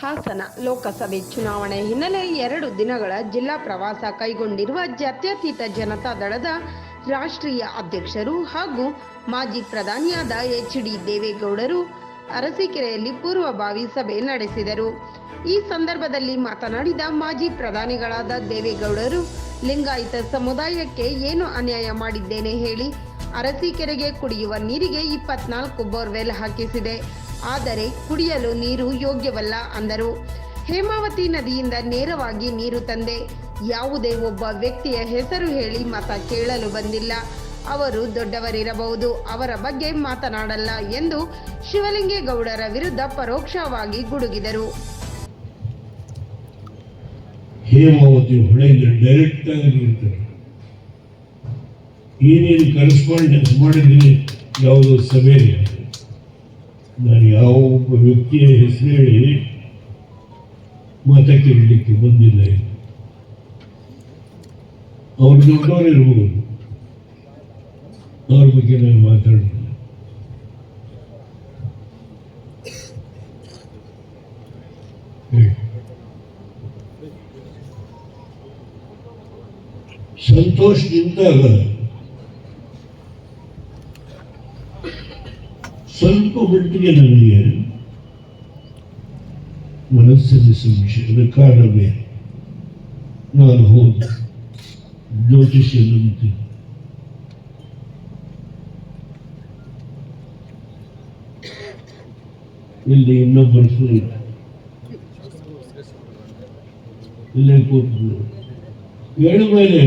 ಹಾಸನ ಲೋಕಸಭೆ ಚುನಾವಣೆ ಹಿನ್ನೆಲೆ ಎರಡು ದಿನಗಳ ಜಿಲ್ಲಾ ಪ್ರವಾಸ ಕೈಗೊಂಡಿರುವ ಜಾತ್ಯತೀತ ಜನತಾ ದಳದ ರಾಷ್ಟ್ರೀಯ ಅಧ್ಯಕ್ಷರು ಹಾಗೂ ಮಾಜಿ ಪ್ರಧಾನಿಯಾದ ಎಚ್ ಡಿ ದೇವೇಗೌಡರು ಅರಸೀಕೆರೆಯಲ್ಲಿ ಪೂರ್ವಭಾವಿ ಸಭೆ ನಡೆಸಿದರು. ಈ ಸಂದರ್ಭದಲ್ಲಿ ಮಾತನಾಡಿದ ಮಾಜಿ ಪ್ರಧಾನಿಗಳಾದ ದೇವೇಗೌಡರು, ಲಿಂಗಾಯತ ಸಮುದಾಯಕ್ಕೆ ಏನು ಅನ್ಯಾಯ ಮಾಡಿದ್ದೇನೆ ಹೇಳಿ, ಅರಸೀಕೆರೆಗೆ ಕುಡಿಯುವ ನೀರಿಗೆ ಇಪ್ಪತ್ನಾಲ್ಕು ಬೋರ್ವೆಲ್ ಹಾಕಿಸಿದೆ. ಆದರೆ ಕುಡಿಯಲು ನೀರು ಯೋಗ್ಯವಲ್ಲ ಅಂದರು. ಹೇಮಾವತಿ ನದಿಯಿಂದ ನೇರವಾಗಿ ನೀರು ತಂದೆ. ಯಾವುದೇ ಒಬ್ಬ ವ್ಯಕ್ತಿಯ ಹೆಸರು ಹೇಳಿ ಮತ ಕೇಳಲು ಬಂದಿಲ್ಲ. ಅವರು ದೊಡ್ಡವರಿರಬಹುದು, ಅವರ ಬಗ್ಗೆ ಮಾತನಾಡಲ್ಲ ಎಂದು ಶಿವಲಿಂಗೇಗೌಡರ ವಿರುದ್ಧ ಪರೋಕ್ಷವಾಗಿ ಗುಡುಗಿದರು. ಹೇಮಾವತಿ ಹೊಳೆಯಿಂದ ಡೈರೆಕ್ಟ್ ಆಗಿ ನೀರು ತರ್ತಾರೆ. ಏನೇನು ಕರೆಸ್ಪಾಂಡೆನ್ಸ್ ಮಾಡಿದ್ದೀನಿ ಯಾವುದೋ ಸಭೆಯಲ್ಲಿ ನಾನು ಯಾವ ಒಬ್ಬ ವ್ಯಕ್ತಿಯ ಹೆಸರು ಹೇಳಿ ಮತ ಕೇಳಲಿಕ್ಕೆ ಬಂದಿಲ್ಲ. ಅವ್ರು ದೊಡ್ಡವರಿರ್ಬೋದು ಅವ್ರ ಬಗ್ಗೆ ನಾನು ಮಾತಾಡಿಲ್ಲ ಹೇಳಿ ಮಟ್ಟಿಗೆ ನನಗೆ ಮನಸ್ಸಿನ ಸಮಸ್ಯೆ ಕಾರಣವೇ ನಾನು ಹೋದ ಇಲ್ಲಿ ಇನ್ನೊಬ್ಬರು ಸುರಿ ಇಲ್ಲೇ. ಕೂತು ಹೇಳ ಮೇಲೆ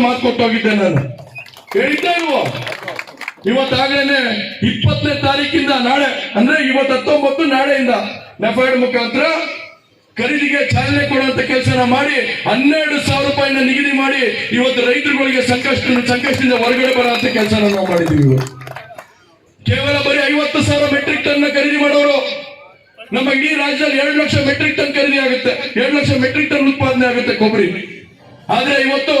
ಮಾತು ಕೊಟ್ಟು ಹೋಗಿದ್ದೆ ನಾನು? ಹೇಳಿದ್ದೆ ಇಲ್ವೋ? ಇವತ್ತಾಗಲೇ ಇಪ್ಪತ್ತನೇ ತಾರೀಕಿಂದ ನಾಳೆ, ಅಂದ್ರೆ ಇವತ್ತು ಹತ್ತೊಂಬತ್ತು ನಾಳೆಯಿಂದ ನೆಫೈಡ್ ಮುಖಾಂತರ ಖರೀದಿಗೆ ಚಾಲನೆ ಕೊಡುವಂತ ಕೆಲಸನ ಮಾಡಿ, ಹನ್ನೆರಡು ಸಾವಿರ ರೂಪಾಯಿನ ನಿಗದಿ ಮಾಡಿ ಇವತ್ತು ರೈತರುಗಳಿಗೆ ಸಂಕಷ್ಟ ಸಂಕಷ್ಟದಿಂದ ಹೊರಗಡೆ ಬರುವಂತ ಕೆಲಸನ ನಾವು ಮಾಡಿದ್ದೀವಿ ಕೇವಲ ಬರೀ ಐವತ್ತು ಸಾವಿರ ಮೆಟ್ರಿಕ್ ಟನ್ ಖರೀದಿ ಮಾಡೋರು. ನಮ್ಮ ಇಡೀ ರಾಜ್ಯದಲ್ಲಿ ಎರಡು ಲಕ್ಷ ಮೆಟ್ರಿಕ್ ಟನ್ ಖರೀದಿ ಆಗುತ್ತೆ. ಎರಡು ಲಕ್ಷ ಮೆಟ್ರಿಕ್ ಟನ್ ಉತ್ಪಾದನೆ ಆಗುತ್ತೆ ಕೊಬ್ಬರಿ. ಆದ್ರೆ ಇವತ್ತು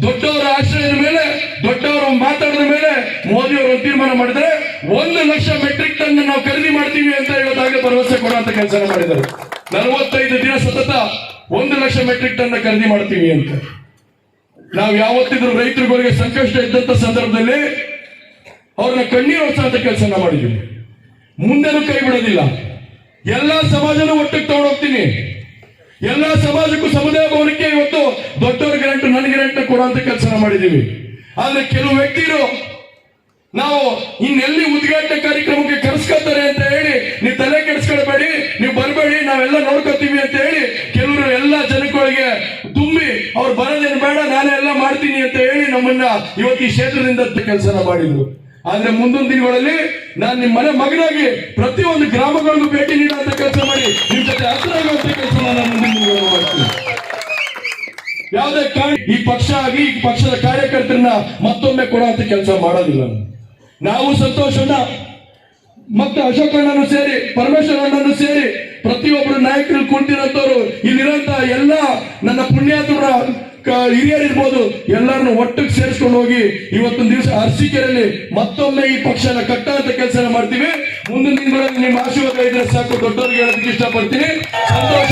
ದೊಡ್ಡವರ ಆಶ್ರಯದ ಮೇಲೆ, ದೊಡ್ಡವರು ಮಾತಾಡಿದ ಮೇಲೆ ಮೋದಿ ಅವರು ತೀರ್ಮಾನ ಮಾಡಿದ್ರೆ ಒಂದು ಲಕ್ಷ ಮೆಟ್ರಿಕ್ ಟನ್ ನಾವು ಖರೀದಿ ಮಾಡ್ತೀವಿ ಅಂತ ಹೇಳೋದಾಗ ಭರವಸೆ ಕೊಡುವಂತ ಕೆಲಸ ಮಾಡಿದರು ನಲವತ್ತೈದು ದಿನ ಸತತ ಒಂದು ಲಕ್ಷ ಮೆಟ್ರಿಕ್ ಟನ್ ಖರೀದಿ ಮಾಡ್ತೀವಿ ಅಂತ. ನಾವು ಯಾವತ್ತಿದ್ರು ರೈತರುಗಳಿಗೆ ಸಂಕಷ್ಟ ಇದ್ದಂತ ಸಂದರ್ಭದಲ್ಲಿ ಅವ್ರನ್ನ ಕಣ್ಣೀರು ಹೊಸಂತ ಕೆಲಸ ಮಾಡಿದ್ದೀವಿ. ಮುಂದೆನೂ ಕೈ ಬಿಡೋದಿಲ್ಲ. ಎಲ್ಲಾ ಸಮಾಜನೂ ಒಟ್ಟಿಗೆ ತಗೊಂಡು ಹೋಗ್ತೀನಿ ಎಲ್ಲಾ ಸಮಾಜಕ್ಕೂ ಸಮುದಾಯ ಭವನಕ್ಕೆ ಇವತ್ತು ದೊಡ್ಡವ್ರ ಗ್ಯಾರಂಟಿ ನನ್ನ ಗ್ಯಾರಂಟಿ ಕೊಡುವಂತ ಕೆಲಸ ಮಾಡಿದೀವಿ ಆದ್ರೆ ಕೆಲವು ವ್ಯಕ್ತಿಗಳು ನಾವು ಇನ್ನೆಲ್ಲಿ ಉದ್ಘಾಟನೆ ಕಾರ್ಯಕ್ರಮಕ್ಕೆ ಕರೆಸ್ಕೊತಾರೆ ಅಂತ ಹೇಳಿ ನೀವು ತಲೆ ಕೆಡಿಸ್ಕೊಳ್ಬೇಡಿ, ನೀವು ಬರಬೇಡಿ, ನಾವೆಲ್ಲ ನೋಡ್ಕೋತೀವಿ ಅಂತ ಹೇಳಿ ಕೆಲವರು ಎಲ್ಲ ಜನಗಳಿಗೆ ತುಂಬಿ ಅವ್ರು ಬರೋದೇನು ಬೇಡ, ನಾನೇ ಎಲ್ಲ ಮಾಡ್ತೀನಿ ಅಂತ ಹೇಳಿ ನಮ್ಮನ್ನ ಇವತ್ತು ಈ ಕ್ಷೇತ್ರದಿಂದ ಕೆಲಸನ ಮಾಡಿದ್ರು. ಆದ್ರೆ ಮುಂದಿನ ದಿನಗಳಲ್ಲಿ ನಾನು ನಿಮ್ಮ ಮನೆ ಮಗನಾಗಿ ಪ್ರತಿಯೊಂದು ಗ್ರಾಮಗಳಿಗೂ ಭೇಟಿ ನೀಡುವಂತ ಕೆಲಸ ಮಾಡಿ ನಿಮ್ ಜೊತೆ ಹತ್ರ ಆಗುವಂತ ಕೆಲಸ ಮಾಡ್ತೀನಿ ಯಾವುದೇ ಕಾರಣ, ಈ ಪಕ್ಷ ಆಗಿ ಈ ಪಕ್ಷದ ಕಾರ್ಯಕರ್ತರನ್ನ ಮತ್ತೊಮ್ಮೆ ಕೊಡುವಂತ ಕೆಲಸ ಮಾಡೋದಿಲ್ಲ. ನಾವು ಸಂತೋಷನ ಮತ್ತೆ ಅಶೋಕ್ ಅಣ್ಣನು ಸೇರಿ, ಪರಮೇಶ್ವರ ಅಣ್ಣನು ಸೇರಿ ಪ್ರತಿಯೊಬ್ಬರು ನಾಯಕರು ಕುಂತಿರೋಂಥವ್ರು ಇಲ್ಲಿರೋಂತ ಎಲ್ಲ ನನ್ನ ಪುಣ್ಯಾತ್ಮರ ಹಿರಿಯರಿರ್ಬೋದು ಎಲ್ಲರನ್ನು ಒಟ್ಟಿಗೆ ಸೇರಿಸ್ಕೊಂಡು ಹೋಗಿ ಇವತ್ತೊಂದು ದಿವಸ ಅರ್ಸಿಕೆರಲ್ಲಿ ಮತ್ತೊಮ್ಮೆ ಈ ಪಕ್ಷನ ಕಟ್ಟುವಂತ ಕೆಲಸ ಮಾಡ್ತೀವಿ. ಮುಂದಿನ ದಿನಗಳಲ್ಲಿ ನಿಮ್ಮ ಆಶೀರ್ವಾದ ಇದ್ರೆ ಸಾಕು, ದೊಡ್ಡವ್ರಿಗೆ ಹೇಳೋದಕ್ಕೆ ಇಷ್ಟಪಡ್ತೀನಿ. ಸಂತೋಷ.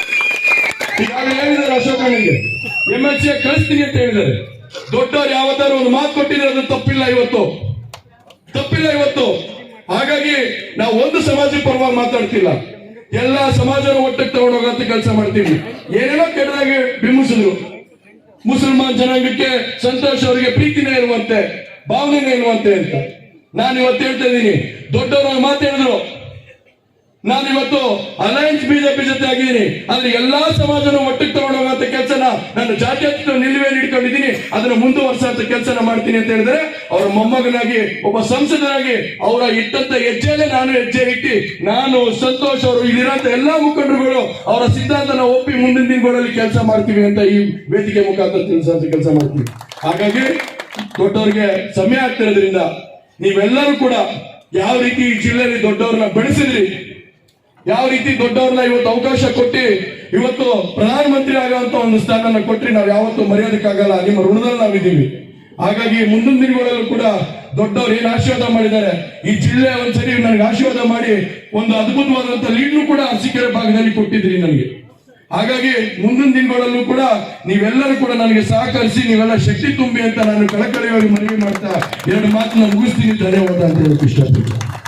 ಈಗಾಗಲೇ ಹೇಳಿದ್ದಾರೆ ಅಶೋಕ್ ಎಂ ಎಲ್ ಸಿ ಕಳಿಸ್ತೀನಿ ಅಂತ ಹೇಳಿದ್ದಾರೆ. ದೊಡ್ಡವ್ರು ಯಾವತ್ತಾರು ಒಂದು ಮಾತು ಕೊಟ್ಟಿದ್ರೆ ಅದು ತಪ್ಪಿಲ್ಲ ಇವತ್ತು. ತಪ್ಪಿಲ್ಲ ಇವತ್ತು. ಹಾಗಾಗಿ ನಾವು ಒಂದು ಸಮಾಜ ಪರವಾಗಿ ಮಾತಾಡ್ತಿಲ್ಲ. ಎಲ್ಲ ಸಮಾಜನ ಒಟ್ಟಿಗೆ ತಗೊಂಡೋಗಂತ ಕೆಲಸ ಮಾಡ್ತೀವಿ. ಏನೇನೋ ಕೆಟ್ಟದಾಗಿ ಬಿಂಬಿಸಿದ್ರು. ಮುಸಲ್ಮಾನ್ ಜನಾಂಗಕ್ಕೆ ಸಂತೋಷ ಅವರಿಗೆ ಪ್ರೀತಿನೇ ಇರುವಂತೆ ಭಾವನೆ ಇರುವಂತೆ ಅಂತ. ನಾನು ಇವತ್ತು ಹೇಳ್ತಾ ಇದ್ದೀನಿ. ದೊಡ್ಡವರು ಮಾತಾಡಿದ್ರು ನಾನು ಇವತ್ತು ಅಲಯನ್ಸ್ ಬಿಜೆಪಿ ಜೊತೆ ಆಗಿದ್ದೀನಿ. ಆದ್ರೆ ಎಲ್ಲಾ ಸಮಾಜನ ಒಟ್ಟಿಗೆ ತಗೊಂಡು ಹೋಗುವಂತ ಕೆಲಸನ ನಾನು ಜಾತ್ಯತೀತ ನಿಲುವೆಯಲ್ಲಿ ಇಟ್ಕೊಂಡಿದ್ದೀನಿ ಅದನ್ನ ಮುಂದುವರ್ಸಂತ ಕೆಲಸನ ಮಾಡ್ತೀನಿ ಅಂತ ಹೇಳಿದ್ರೆ, ಅವರ ಮೊಮ್ಮಗನಾಗಿ, ಒಬ್ಬ ಸಂಸದನಾಗಿ ಅವರ ಇಟ್ಟಂತ ಹೆಜ್ಜೆಯಲ್ಲೇ ನಾನು ಹೆಜ್ಜೆ ಇಟ್ಟಿ, ನಾನು, ಸಂತೋಷ್ ಅವರು ಇಲ್ಲಿರೋಂತ ಎಲ್ಲಾ ಮುಖಂಡರುಗಳು ಅವರ ಸಿದ್ಧಾಂತನ ಒಪ್ಪಿ ಮುಂದಿನ ದಿನಗಳಲ್ಲಿ ಕೆಲಸ ಮಾಡ್ತೀವಿ ಅಂತ ಈ ವೇದಿಕೆ ಮುಖಾಂತರ ತಿಳಿಸುವಂತ ಕೆಲಸ ಮಾಡ್ತೀವಿ. ಹಾಗಾಗಿ ದೊಡ್ಡವ್ರಿಗೆ ಸಮಯ ಆಗ್ತಿರೋದ್ರಿಂದ ನೀವೆಲ್ಲರೂ ಕೂಡ ಯಾವ ರೀತಿ ಈ ಜಿಲ್ಲೆಯಲ್ಲಿ ದೊಡ್ಡವ್ರನ್ನ ಬೆಳೆಸಿದ್ರಿ ಯಾವ ರೀತಿ ದೊಡ್ಡವ್ರನ್ನ ಇವತ್ತು ಅವಕಾಶ ಕೊಟ್ಟು ಇವತ್ತು ಪ್ರಧಾನಮಂತ್ರಿ ಆಗುವಂತ ಒಂದು ಸ್ಥಾನನ ಕೊಟ್ಟರೆ ನಾವು ಯಾವತ್ತೂ ಮರೆಯೋದಕ್ಕಾಗಲ್ಲ ನಿಮ್ಮ ಋಣದಲ್ಲಿ ನಾವಿದ್ದೀವಿ. ಹಾಗಾಗಿ ಮುಂದಿನ ದಿನಗಳಲ್ಲೂ ಕೂಡ ದೊಡ್ಡವ್ರು ಏನು ಆಶೀರ್ವಾದ ಮಾಡಿದ್ದಾರೆ? ಈ ಜಿಲ್ಲೆ ಒಂದ್ಸರಿ ನನಗೆ ಆಶೀರ್ವಾದ ಮಾಡಿ ಒಂದು ಅದ್ಭುತವಾದಂತ ಲೀಡ್ನು ಕೂಡ ಅರಸೀಕೆರೆ ಭಾಗದಲ್ಲಿ ಕೊಟ್ಟಿದ್ರಿ ನನಗೆ. ಹಾಗಾಗಿ ಮುಂದಿನ ದಿನಗಳಲ್ಲೂ ಕೂಡ ನೀವೆಲ್ಲರೂ ಕೂಡ ನನಗೆ ಸಹಕರಿಸಿ, ನೀವೆಲ್ಲ ಶಕ್ತಿ ತುಂಬಿ ಅಂತ ನಾನು ಕಳಕಳಿಯಾಗಿ ಮನವಿ ಮಾಡ್ತಾ ಎರಡು ಮಾತನ್ನ ಮುಗಿಸ್ತೀನಿ. ಧನ್ಯವಾದ ಅಂತ ಹೇಳಕ್ ಇಷ್ಟಪಡ್ತೀನಿ.